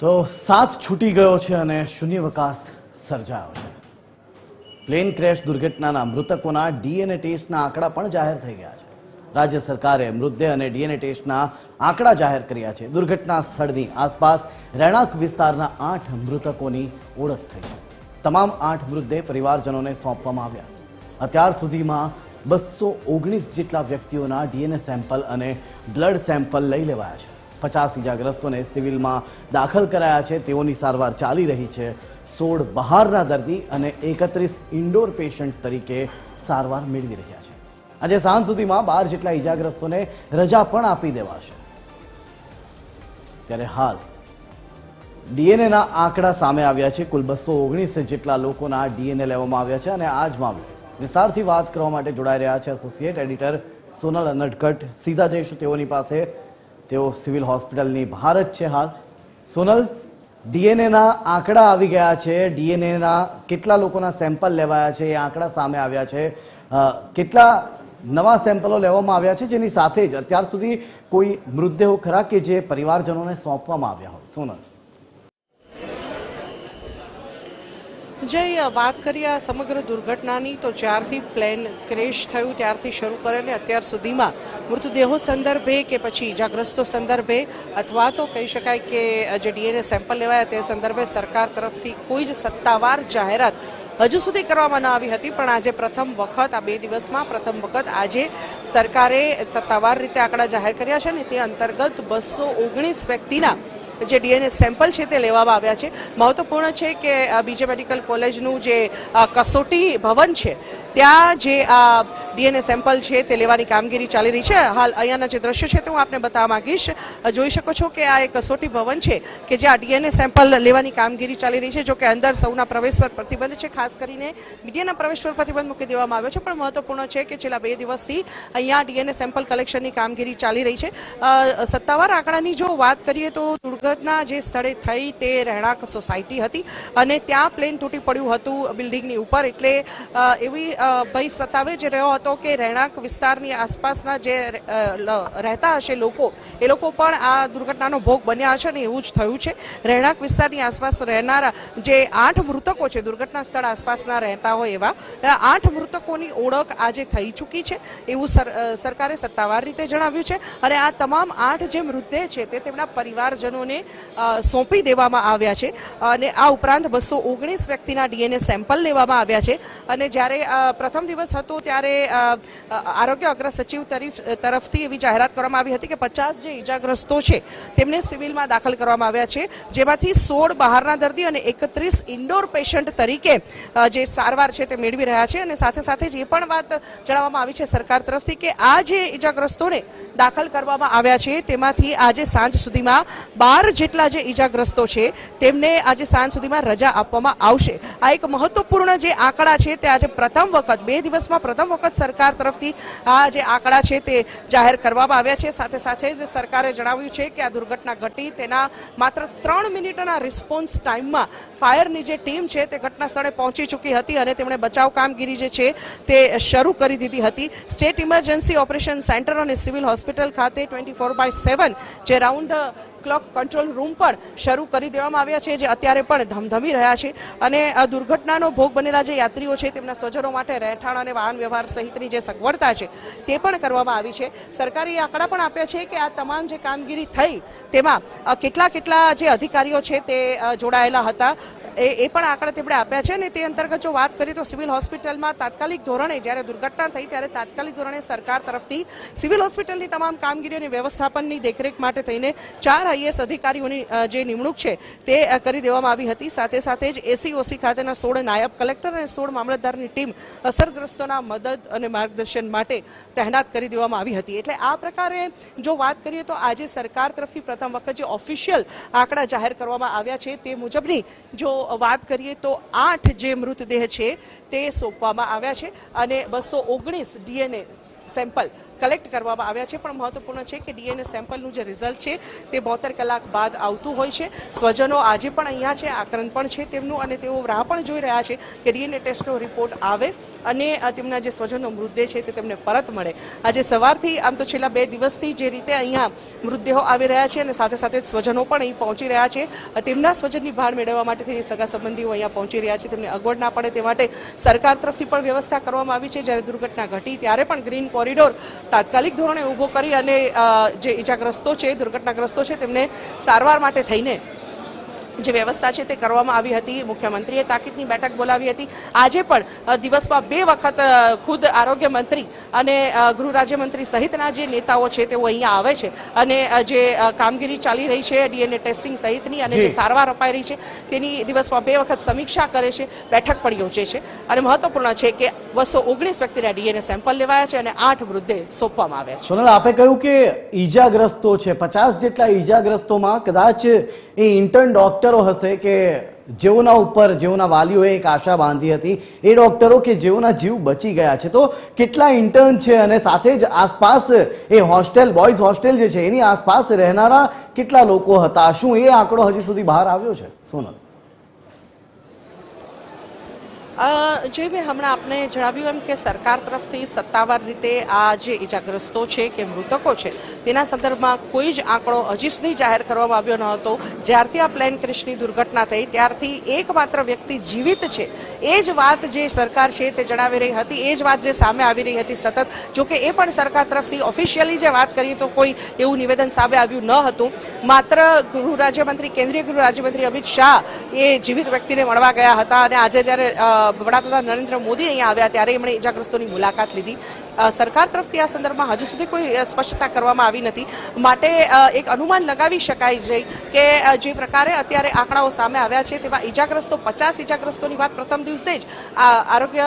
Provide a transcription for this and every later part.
તો સાથ છૂટી ગયો છે અને શૂન્યવકાશ સર્જાયો છે. પ્લેન ક્રેશ દુર્ઘટનાના મૃતકોના ડીએનએ ટેસ્ટના આંકડા પણ જાહેર થઈ ગયા છે. રાજ્ય સરકારે મૃતદેહ અને ડીએનએ ટેસ્ટના આંકડા જાહેર કર્યા છે. દુર્ઘટના સ્થળની આસપાસ રહેણાંક વિસ્તારના આઠ મૃતકોની ઓળખ થઈ છે. તમામ આઠ મૃતદેહ પરિવારજનોને સોંપવામાં આવ્યા. અત્યાર સુધીમાં બસો ઓગણીસ જેટલા વ્યક્તિઓના ડીએનએ સેમ્પલ અને બ્લડ સેમ્પલ લઈ લેવાયા છે. પચાસ ઇજાગ્રસ્તોને સિવિલમાં દાખલ કરાયા છે. તેઓની સારવાર ચાલી રહી છે. સોળ બહારના દર્દી અને એકત્રીસ ઇન્ડોર પેશન્ટ તરીકે સારવાર મેળવી રહ્યા છે. આજે સાંજ સુધીમાં બાર જેટલા ઇજાગ્રસ્તોને રજા પણ આપી દેવાશે. ત્યારે હાલ ડીએનએના આંકડા સામે આવ્યા છે. કુલ બસો ઓગણીસ જેટલા લોકોના ડીએનએ લેવામાં આવ્યા છે અને આ જ મામલે વિસ્તારથી વાત કરવા માટે જોડાઈ રહ્યા છે એસોસિએટ એડિટર સોનલ અનડકટ. સીધા જઈશું તેઓની પાસે તેઓ સિવિલ હોસ્પિટલની બહાર જ છે હાલ. સોનલ, ડીએનએના આંકડા આવી ગયા છે. ડીએનએના કેટલા લોકોના સેમ્પલ લેવાયા છે એ આંકડા સામે આવ્યા છે. કેટલા નવા સેમ્પલો લેવામાં આવ્યા છે જેની સાથે જ અત્યાર સુધી કોઈ મૃતદેહો ખરા કે જે પરિવારજનોને સોંપવામાં આવ્યા હોય? સોનલ. જય વાત કરીએ આ સમગ્ર દુર્ઘટનાની, તો જ્યારથી પ્લેન ક્રેશ થયું, ત્યારથી શરૂ કરેને અત્યાર સુધીમાં મૃતદેહો સંદર્ભે કે પછી ઇજાગ્રસ્તો સંદર્ભે, અથવા તો કહી શકાય કે જે ડીએનએ સેમ્પલ લેવાયા તે સંદર્ભે સરકાર તરફથી કોઈ જ સત્તાવાર જાહેરાત હજુ સુધી કરવામાં ન આવી હતી. પણ આજે પ્રથમ વખત, આ બે દિવસમાં પ્રથમ વખત આજે સરકારે સત્તાવાર રીતે આંકડા જાહેર કર્યા છે ને તે અંતર્ગત બસો ઓગણીસ વ્યક્તિના જે ડીએનએ સેમ્પલ છે તે લેવામાં આવ્યા છે. મહત્વપૂર્ણ છે કે બીજે મેડિકલ કોલેજનું જે કસોટી ભવન છે ત્યાં જે આ ડીએનએ સેમ્પલ છે તે લેવાની કામગીરી ચાલી રહી છે. હાલ અહીંયાના જે દ્રશ્ય છે તે હું આપને બતાવવા માંગીશ. જોઈ શકો છો કે આ એક કસોટી ભવન છે કે જે આ ડીએનએ સેમ્પલ લેવાની કામગીરી ચાલી રહી છે જોકે અંદર સૌના પ્રવેશ પર પ્રતિબંધ છે. ખાસ કરીને મીડિયાના પ્રવેશ પર પ્રતિબંધ મૂકી દેવામાં આવ્યો છે. પણ મહત્વપૂર્ણ છે કે છેલ્લા બે દિવસથી અહીંયા ડીએનએ સેમ્પલ કલેક્શનની કામગીરી ચાલી રહી છે. સત્તાવાર આંકડાની જો વાત કરીએ તો દુર્ઘટના જે સ્થળે થઈ તે રહેણાંક સોસાયટી હતી અને ત્યાં પ્લેન તૂટી પડ્યું હતું બિલ્ડિંગની ઉપર. એટલે એવી ભય સતાવે જે રહ્યો હતો કે રહેણાંક વિસ્તારની આસપાસના જે રહેતા હશે લોકો, એ લોકો પણ આ દુર્ઘટનાનો ભોગ બન્યા હશે ને એવું જ થયું છે. રહેણાંક વિસ્તારની આસપાસ રહેનારા જે આઠ મૃતકો છે, દુર્ઘટના સ્થળ આસપાસના રહેતા હોય એવા આઠ મૃતકોની ઓળખ આજે થઈ ચૂકી છે એવું સર- સરકારે સત્તાવાર રીતે જણાવ્યું છે. અને આ તમામ આઠ જે મૃતદેહ છે તે તેમના પરિવારજનોને સોંપી દેવામાં આવ્યા છે. અને આ ઉપરાંત બસો ઓગણીસ વ્યક્તિના ડીએનએ સેમ્પલ લેવામાં આવ્યા છે. અને જ્યારે પ્રથમ દિવસ હતો ત્યારે આરોગ્ય અગ્ર સચિવ તરફ, તરફથી એવી જાહેરાત કરવામાં આવી હતી કે પચાસ જે ઇજાગ્રસ્તો છે તેમને સિવિલમાં દાખલ કરવામાં આવ્યા છે. જેમાંથી સોળ બહારના દર્દી અને એકત્રીસ ઇન્ડોર પેશન્ટ તરીકે જે સારવાર છે તે મેળવી રહ્યા છે. અને સાથે સાથે જ એ પણ વાત જણાવવામાં આવી છે સરકાર તરફથી કે આ જે ઇજાગ્રસ્તોને દાખલ કરવામાં આવ્યા છે તેમાંથી આજે સાંજ સુધીમાં બાર જેટલા જે ઇજાગ્રસ્તો છે તેમને આજે સાંજ સુધીમાં રજા આપવામાં આવશે. આ એક મહત્વપૂર્ણ જે આંકડા છે તે આજે પ્રથમ વખત, બે દિવસમાં પ્રથમ વખત સરકાર તરફથી આ જે આંકડા છે તે જાહેર કરવામાં આવ્યા છે. સાથે સાથે જ સરકારે જણાવ્યું છે કે આ દુર્ઘટના ઘટી તેના માત્ર ત્રણ મિનિટના રિસ્પોન્સ ટાઈમમાં ફાયરની જે ટીમ છે તે ઘટના સ્થળે પહોંચી ચૂકી હતી અને તેમણે બચાવ કામગીરી જે છે તે શરૂ કરી દીધી હતી. સ્ટેટ ઇમરજન્સી ઓપરેશન સેન્ટર અને સિવિલ હોસ્પિટલ ખાતે ટ્વેન્ટી ફોર બાય સેવન જે રાઉન્ડ ક્લોક કંટ્રોલ રૂમ પણ શરૂ કરી દેવામાં આવ્યા છે, જે અત્યારે પણ ધમધમી રહ્યા છે. અને આ દુર્ઘટનાનો ભોગ બનેલા જે યાત્રીઓ છે, તેમના સ્વજનો માટે રહેઠાણ અને વાહન વ્યવહાર સહિતની જે સગવડતા છે, તે પણ કરવામાં આવી છે. સરકારે આંકડા પણ આપ્યા છે કે આ તમામ જે કામગીરી થઈ, તેમાં કેટલા કેટલા જે અધિકારીઓ છે, તે જોડાયેલા હતા. એ એ પણ આંકડા તેમણે આપ્યા છે અને તે અંતર્ગત જો વાત કરીએ તો સિવિલ હોસ્પિટલમાં તાત્કાલિક ધોરણે જ્યારે દુર્ઘટના થઈ ત્યારે તાત્કાલિક ધોરણે સરકાર તરફથી સિવિલ હોસ્પિટલની તમામ કામગીરીઓની વ્યવસ્થાપનની દેખરેખ માટે થઈને ચાર આઈએસ અધિકારીઓની જે નિમણૂક છે તે કરી દેવામાં આવી હતી. સાથે સાથે જ એસીઓસી ખાતેના સોળ નાયબ કલેક્ટર અને સોળ મામલતદારની ટીમ અસરગ્રસ્તોના મદદ અને માર્ગદર્શન માટે તહેનાત કરી દેવામાં આવી હતી. એટલે આ પ્રકારે જો વાત કરીએ તો આજે સરકાર તરફથી પ્રથમ વખત જે ઓફિશિયલ આંકડા જાહેર કરવામાં આવ્યા છે તે મુજબની જો વાત કરીએ તો આઠ જે મૃતદેહ છે તે સોંપવામાં આવ્યા છે અને બસો ઓગણીસ ડીએનએ સેમ્પલ કલેક્ટ કરવામાં આવ્યા છે. પણ મહત્વપૂર્ણ છે કે ડીએનએ સેમ્પલનું જે રિઝલ્ટ છે તે બોતેર કલાક બાદ આવતું હોય છે. સ્વજનો આજે પણ અહીંયા છે, આકરણ પણ છે તેમનું અને તેઓ રાહ પણ જોઈ રહ્યા છે કે ડીએનએ ટેસ્ટનો રિપોર્ટ આવે અને તેમના જે સ્વજનો મૃતદેહ છે તે તેમને પરત મળે. આજે સવારથી, આમ તો છેલ્લા બે દિવસથી જે રીતે અહીંયા મૃતદેહો આવી રહ્યા છે અને સાથે સાથે સ્વજનો પણ અહીં પહોંચી રહ્યા છે. તેમના સ્વજનની ભાળ મેળવવા માટે થઈને સગા સંબંધીઓ અહીંયા પહોંચી રહ્યા છે, તેમને અગવડ ના પડે તે માટે સરકાર તરફથી પણ વ્યવસ્થા કરવામાં આવી છે. જ્યારે દુર્ઘટના ઘટી ત્યારે પણ ગ્રીન કોરિડોર તાત્કાલિક ધોરણે ઊભો કરી અને જે ઈજાગ્રસ્તો છે દુર્ઘટનાગ્રસ્તો છે તેમને સારવાર માટે થઈને જે વ્યવસ્થા છે તે કરવામાં આવી હતી. મુખ્યમંત્રીએ તાકીદની બેઠક બોલાવી હતી. આજે પણ દિવસમાં બે વખત ખુદ આરોગ્ય મંત્રી અને ગૃહ રાજ્યમંત્રી સહિતના જે નેતાઓ છે તેઓ અહીંયા આવે છે અને જે કામગીરી ચાલી રહી છે ડીએનએ ટેસ્ટિંગ સહિતની અને જે. સારવાર અપાઈ રહી છે તેની દિવસમાં બે વખત સમીક્ષા કરે છે બેઠક પણ યોજે છે. અને મહત્વપૂર્ણ છે કે બસો ઓગણીસ વ્યક્તિના ડીએનએ સેમ્પલ લેવાયા છે અને આઠ મૃતદેહ સોંપવામાં આવ્યા સોનલ, આપે કહ્યું કે ઈજાગ્રસ્તો છે. પચાસ જેટલા ઈજાગ્રસ્તોમાં કદાચ એ ઇન્ટર્ન ડોક્ટરો હશે કે જેઓના ઉપર, જેઓના વાલીઓએ એક આશા બાંધી હતી, એ ડોક્ટરો કે જેઓના જીવ બચી ગયા છે. તો કેટલા ઇન્ટર્ન છે અને સાથે જ આસપાસ એ હોસ્ટેલ બોયઝ હોસ્ટેલ જે છે, એની આસપાસ રહેનારા કેટલા લોકો હતા? શું એ આંકડો હજી સુધી બહાર આવ્યો છે, સોનલ? જે મેં હમણાં આપને જણાવ્યું એમ કે સરકાર તરફથી સત્તાવાર રીતે આ જે ઇજાગ્રસ્તો છે કે મૃતકો છે, તેના સંદર્ભમાં કોઈ જ આંકડો હજી સુધી જાહેર કરવામાં આવ્યો ન હતો. જ્યારથી આ પ્લેન ક્રિશની દુર્ઘટના થઈ, ત્યારથી એકમાત્ર વ્યક્તિ જીવિત છે. એ જ વાત જે સરકાર છે તે જણાવી રહી હતી, એ જ વાત જે સામે આવી રહી હતી સતત. જોકે એ પણ સરકાર તરફથી ઓફિશિયલી જે વાત કરીએ તો કોઈ એવું નિવેદન સામે આવ્યું ન હતું. માત્ર ગૃહ રાજ્યમંત્રી, કેન્દ્રીય ગૃહ રાજ્યમંત્રી અમિત શાહ એ જીવિત વ્યક્તિને મળવા ગયા હતા અને આજે જ્યારે વડાપ્રધાન નરેન્દ્ર મોદી અહીંયા આવ્યા ત્યારે એમણે ઇજાગ્રસ્તોની મુલાકાત લીધી. સરકાર તરફથી આ સંદર્ભમાં હજુ સુધી કોઈ સ્પષ્ટતા કરવામાં આવી નથી. માટે એક અનુમાન લગાવી શકાય છે કે જે પ્રકારે અત્યારે આંકડાઓ સામે આવ્યા છે તેમાં ઇજાગ્રસ્તો પચાસ ઇજાગ્રસ્તોની વાત પ્રથમ દિવસે જ આરોગ્ય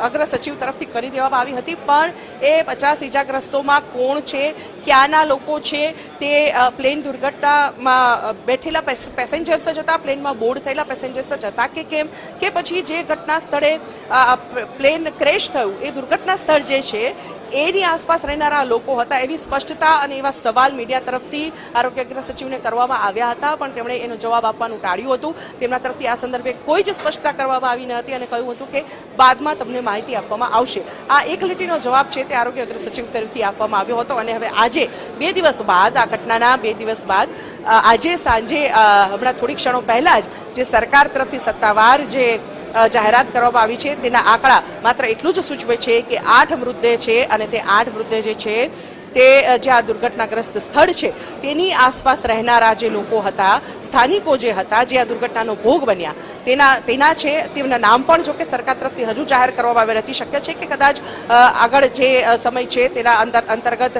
અગ્ર સચિવ તરફથી કરી દેવામાં આવી હતી. પણ એ પચાસ ઇજાગ્રસ્તોમાં કોણ છે, ક્યાંના લોકો છે, તે પ્લેન દુર્ઘટનામાં બેઠેલા પેસ- પેસેન્જર્સ જ હતા, પ્લેનમાં બોર્ડ થયેલા પેસેન્જર્સ જ હતા કે કેમ? કે પછી જે ઘટના સ્થળે પ્લેન ક્રેશ થયું, એ દુર્ઘટના સ્થળ જે છે, એની આસપાસ રહેનારા લોકો હતા એવી સ્પષ્ટતા અને એવા સવાલ મીડિયા તરફથી આરોગ્ય સચિવને કરવામાં આવ્યા હતા. પણ તેમણે એનો જવાબ આપવાનું ટાળ્યું હતું. તેમના તરફથી આ સંદર્ભે કોઈ જ સ્પષ્ટતા કરવામાં આવી ન હતી અને કહ્યું હતું કે બાદમાં તમને માહિતી આપવામાં આવશે. આ એક લીટીનો જવાબ છે તે આરોગ્ય અગ્ર સચિવ તરફથી આપવામાં આવ્યો હતો અને હવે આજે, બે દિવસ બાદ, આ ઘટનાના બે દિવસ બાદ આજે સાંજે હમણાં થોડી ક્ષણો પહેલાં જ જે સરકાર તરફથી સત્તાવાર જે જાહેરાત કરવામાં આવી છે. તેના આંકડા માત્ર એટલું જ સૂચવે છે કે આઠ મૃતદેહ છે અને તે આઠ મૃતદેહ જે છે, તે જે આ દુર્ઘટનાગ્રસ્ત સ્થળ છે, તેની આસપાસ રહેનારા જે લોકો હતા, સ્થાનિકો જે હતા, જે આ દુર્ઘટનાનો ભોગ બન્યા તેના તેના છે, તેમના નામ પણ જો કે સરકાર તરફથી હજુ જાહેર કરવામાં આવ્યા નથી. શક્ય છે કે કદાચ આગળ જે સમય છે તેના અંતર અંતર્ગત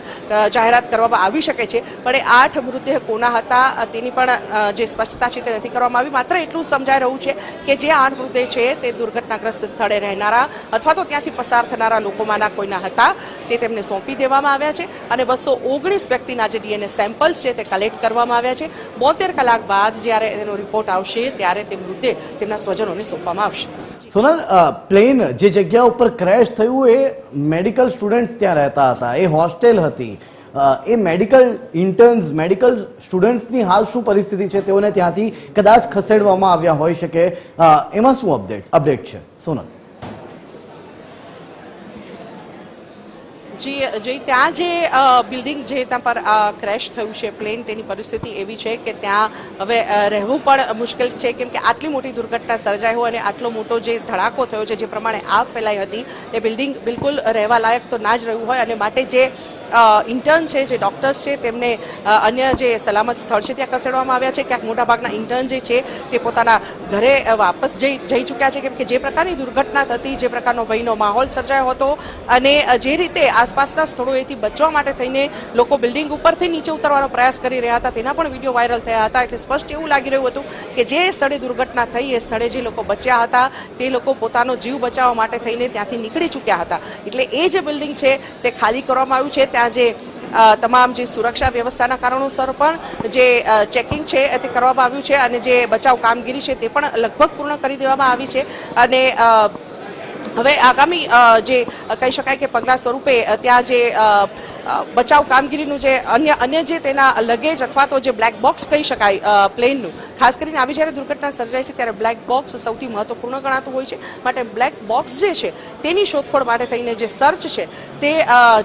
જાહેરાત કરવામાં આવી શકે છે. પણ એ આઠ મૃતદેહ કોના હતા તેની પણ જે સ્પષ્ટતા છે તે નથી કરવામાં આવી. માત્ર એટલું સમજાઈ રહ્યું છે કે જે આઠ મૃતદેહ છે તે દુર્ઘટનાગ્રસ્ત સ્થળે રહેનારા અથવા તો ત્યાંથી પસાર થનારા લોકોમાંના કોઈના હતા. તે તેમને સોંપી દેવામાં આવ્યા છે અને બસો ઓગણીસ વ્યક્તિના જે ડીએનએ સેમ્પલ્સ છે તે કલેક્ટ કરવામાં આવ્યા છે. બોતેર કલાક બાદ જ્યારે એનો રિપોર્ટ આવશે ત્યારે તે મૃતદેહ તેમના સ્વજનોને સોંપવામાં આવશે. સોનલ પ્લેન જે જગ્યા ઉપર ક્રેશ થયું એ મેડિકલ સ્ટુડન્ટ્સ ત્યાં રહેતા હતા. એ હોસ્ટેલ હતી. એ મેડિકલ ઇન્ટર્ન્સ, મેડિકલ સ્ટુડન્ટ્સની હાલ શું પરિસ્થિતિ છે તેઓને ત્યાંથી કદાચ ખસેડવામાં આવ્યા હોઈ શકે. એમાં શું અપડેટ અપડેટ છે? સોનલ. જી, જે, ત્યાં જે બિલ્ડિંગ જે ત્યાં પર ક્રેશ થયું છે પ્લેન તેની પરિસ્થિતિ એવી છે કે ત્યાં હવે રહેવું પણ મુશ્કેલ છે, કેમ કે આટલી મોટી દુર્ઘટના સર્જાઈ હોય અને આટલો મોટો જે ધડાકો થયો છે, જે પ્રમાણે આગ ફેલાઈ હતી, એ બિલ્ડિંગ બિલકુલ રહેવા લાયક તો ના જ રહ્યું હોય અને માટે જે ઇન્ટર્ન છે, જે ડોક્ટર્સ છે, તેમને અન્ય જે સલામત સ્થળ છે ત્યાં ખસેડવામાં આવ્યા છે. ક્યાંક મોટાભાગના ઇન્ટર્ન જે છે, તે પોતાના ઘરે વાપસ જઈ જઈ ચૂક્યા છે. કેમ કે જે પ્રકારની દુર્ઘટના થતી, જે પ્રકારનો ભયનો માહોલ સર્જાયો હતો અને જે રીતે આસપાસના સ્થળોએથી બચવા માટે થઈને લોકો બિલ્ડિંગ ઉપરથી નીચે ઉતરવાનો પ્રયાસ કરી રહ્યા હતા, તેના પણ વીડિયો વાયરલ થયા હતા. એટલે સ્પષ્ટ એવું લાગી રહ્યું હતું કે જે સ્થળે દુર્ઘટના થઈ, એ સ્થળે જે લોકો બચ્યા હતા, તે લોકો પોતાનો જીવ બચાવવા માટે થઈને ત્યાંથી નીકળી ચૂક્યા હતા. એટલે એ જે બિલ્ડિંગ છે, તે ખાલી કરવામાં આવ્યું છે. ત્યાં જે તમામ જે સુરક્ષા વ્યવસ્થાના કારણોસર પણ જે ચેકિંગ છે તે કરવામાં આવ્યું છે અને જે બચાવ કામગીરી છે તે પણ લગભગ પૂર્ણ કરી દેવામાં આવી છે. અને હવે આગામી જે, કહી શકાય કે પગલા સ્વરૂપે ત્યાં જે બચાવ કામગીરીનું જે અન્ય અન્ય જે તેના લગેજ અથવા તો જે બ્લેક બોક્સ કહી શકાય પ્લેનનું ખાસ કરીને આવી જ્યારે દુર્ઘટના સર્જાય છે ત્યારે બ્લેક બોક્સ સૌથી મહત્વપૂર્ણ ગણાતું હોય છે. માટે બ્લેક બોક્સ જે છે તેની શોધખોળ માટે થઈને જે સર્ચ છે તે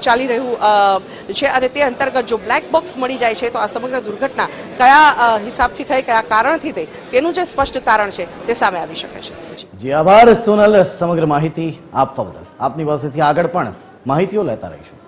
ચાલી રહ્યું છે અને તે અંતર્ગત જો બ્લેક બોક્સ મળી જાય છે તો આ સમગ્ર દુર્ઘટના કયા હિસાબથી થઈ, કયા કારણથી થઈ, તેનું જે સ્પષ્ટ કારણ છે તે સામે આવી શકે છે. જી આભાર સોનલ, સમગ્ર માહિતી આપવા બદલ. આપની પાસેથી આગળ પણ માહિતીઓ લેતા રહીશું.